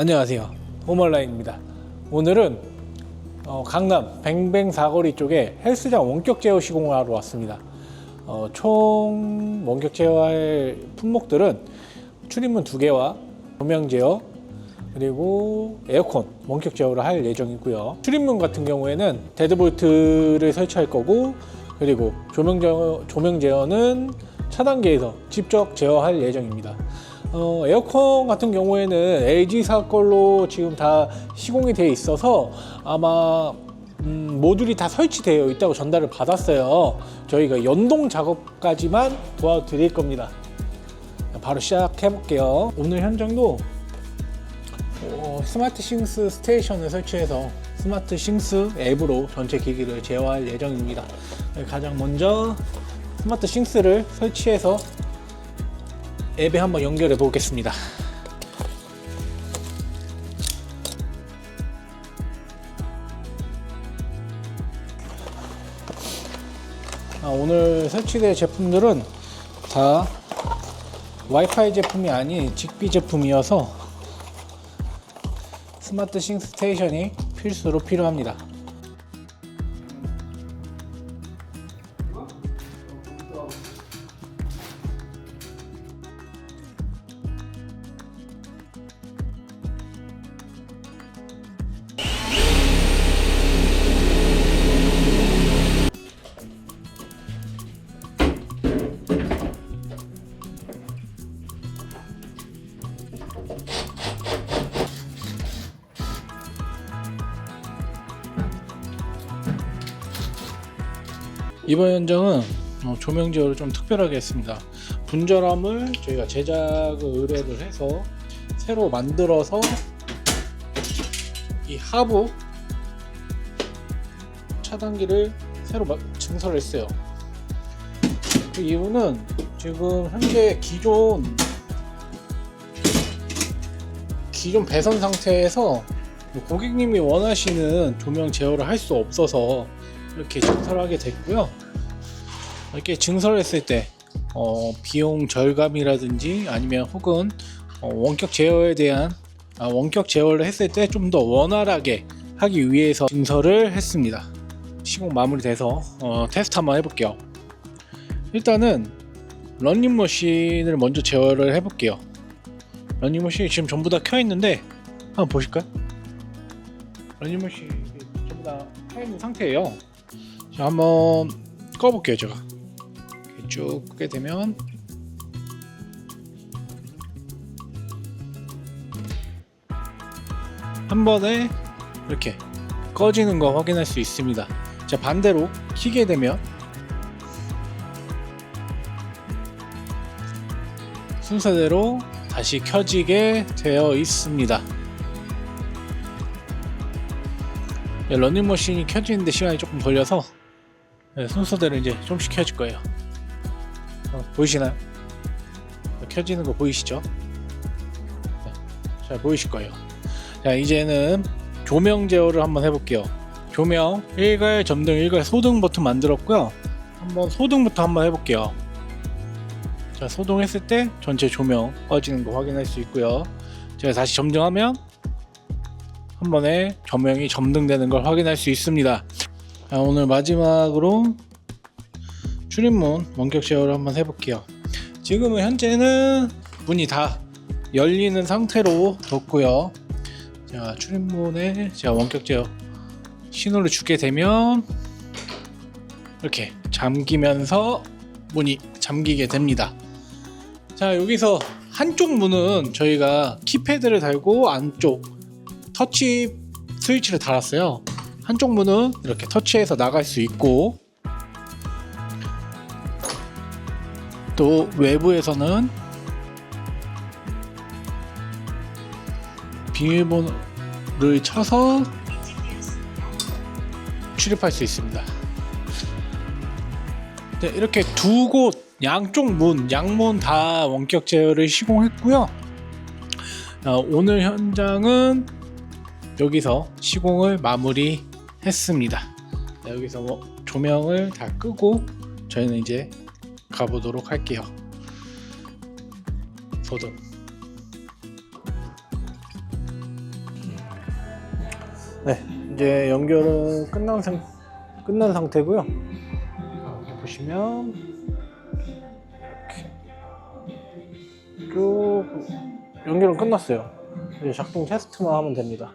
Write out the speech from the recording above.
안녕하세요. 호멀라인입니다. 오늘은 어, 강남 뱅뱅 사거리 쪽에 헬스장 원격 제어 시공을 하러 왔습니다. 어, 총 원격 제어할 품목들은 출입문 두 개와 조명 제어 그리고 에어컨 원격 제어를 할 예정이고요. 출입문 같은 경우에는 데드볼트를 설치할 거고 그리고 조명 제어, 조명 제어는 차단기에서 직접 제어할 예정입니다. 어, 에어컨 같은 경우에는 LG사 걸로 지금 다 시공이 되어 있어서 아마 음, 모듈이 다 설치되어 있다고 전달을 받았어요. 저희가 연동 작업까지만 도와드릴 겁니다. 바로 시작해 볼게요. 오늘 현장도 어, 스마트 싱스 스테이션을 설치해서 스마트 싱스 앱으로 전체 기기를 제어할 예정입니다. 가장 먼저 스마트 싱스를 설치해서 앱에 한번 연결해 보겠습니다. 아, 오늘 설치될 제품들은 다 와이파이 제품이 아닌 직비 제품이어서 스마트 싱 스테이션이 필수로 필요합니다. 이번 현장은 어, 조명 제어를 좀 특별하게 했습니다. 분절함을 저희가 제작을 의뢰를 해서 새로 만들어서 이 하부 차단기를 새로 마- 증설을 했어요. 그 이유는 지금 현재 기존 기존 배선 상태에서 고객님이 원하시는 조명 제어를 할 수 없어서 이렇게 증설하게 됐고요. 이렇게 증설했을 때 어, 비용 절감이라든지 아니면 혹은 어, 원격 제어에 대한 아, 원격 제어를 했을 때 좀 더 원활하게 하기 위해서 증설을 했습니다. 시공 마무리돼서 어, 테스트 한번 해볼게요. 일단은 런닝머신을 먼저 제어를 해볼게요. 런닝머신이 지금 전부 다 켜 있는데 한번 보실까요? 런닝머신이 전부 다 켜 있는 상태예요. 자, 한번 꺼볼게요, 제가. 쭉 끄게 되면 한 번에 이렇게 꺼지는 거 확인할 수 있습니다. 자, 반대로 키게 되면 순서대로 다시 켜지게 되어 있습니다. 네, 러닝머신이 켜지는데 시간이 조금 걸려서 네, 순서대로 이제 좀씩 켜질 거예요. 어, 보이시나요? 켜지는 거 보이시죠? 네, 잘 보이실 거예요. 자, 이제는 조명 제어를 한번 해볼게요. 조명 일괄 점등 일괄 소등 버튼 만들었고요. 한번 소등부터 한번 해볼게요. 자, 소등했을 때 전체 조명 꺼지는 거 확인할 수 있고요. 제가 다시 점등하면 한 번에 조명이 점등되는 걸 확인할 수 있습니다. 자, 오늘 마지막으로 출입문 원격 제어를 한번 해볼게요. 지금은 현재는 문이 다 열리는 상태로 뒀고요. 자, 출입문에 제가 원격 제어 신호를 주게 되면 이렇게 잠기면서 문이 잠기게 됩니다. 자, 여기서 한쪽 문은 저희가 키패드를 달고 안쪽 터치 스위치를 달았어요. 한쪽 문은 이렇게 터치해서 나갈 수 있고 또 외부에서는 비밀번호를 쳐서 출입할 수 있습니다. 네, 이렇게 두 곳 양쪽 문, 양문 다 원격 제어를 시공했고요. 어, 오늘 현장은 여기서 시공을 마무리 했습니다. 자, 여기서 뭐 조명을 다 끄고 저희는 이제 가보도록 할게요. 소등. 네, 이제 연결은 끝난 상 끝난 상태고요. 보시면 이렇게 쭉 연결은 끝났어요. 이제 작동 테스트만 하면 됩니다.